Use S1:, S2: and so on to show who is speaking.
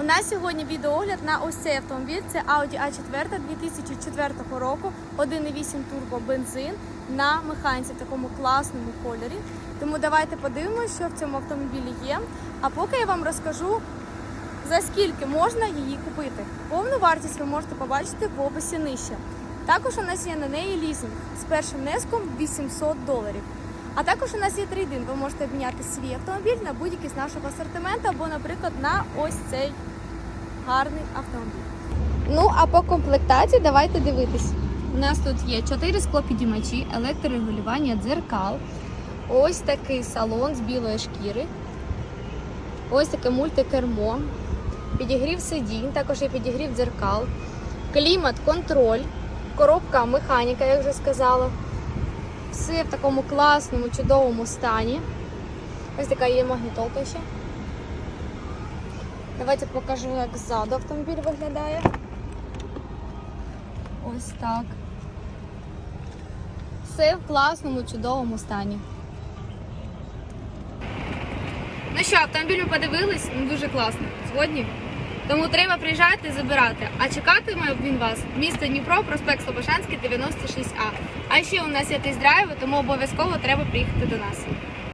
S1: У нас сьогодні відеоогляд на ось цей автомобіль. Це Audi A4 2004 року, 1,8 турбо бензин на механіці в такому класному кольорі. Тому давайте подивимося, що в цьому автомобілі є. А поки я вам розкажу, за скільки можна її купити. Повну вартість ви можете побачити в описі нижче. Також у нас є на неї лізинг з першим внеском 800 доларів. А також у нас є трейдинг. Ви можете обміняти свій автомобіль на будь-який з нашого асортименту або, наприклад, на ось цей гарний автомобіль. Ну а по комплектації давайте дивитись. У нас тут є 4 склопідіймачі, електрорегулювання дзеркал, ось такий салон з білої шкіри, ось таке мультикермо, підігрів сидінь, також є підігрів дзеркал, клімат, контроль, коробка механіка, як вже сказала. Все в такому класному, чудовому стані. Ось така є магнітолка ще. Давайте покажу, як ззаду автомобіль виглядає. Ось так. Все в класному, чудовому стані. Ну що, автомобіль ми подивились, ну дуже класно. Згодні? Тому треба приїжджати і забирати. А чекатиме він вас місто Дніпро, проспект Слобожанський, 96А. А ще у нас є тест-драйви, тому обов'язково треба приїхати до нас.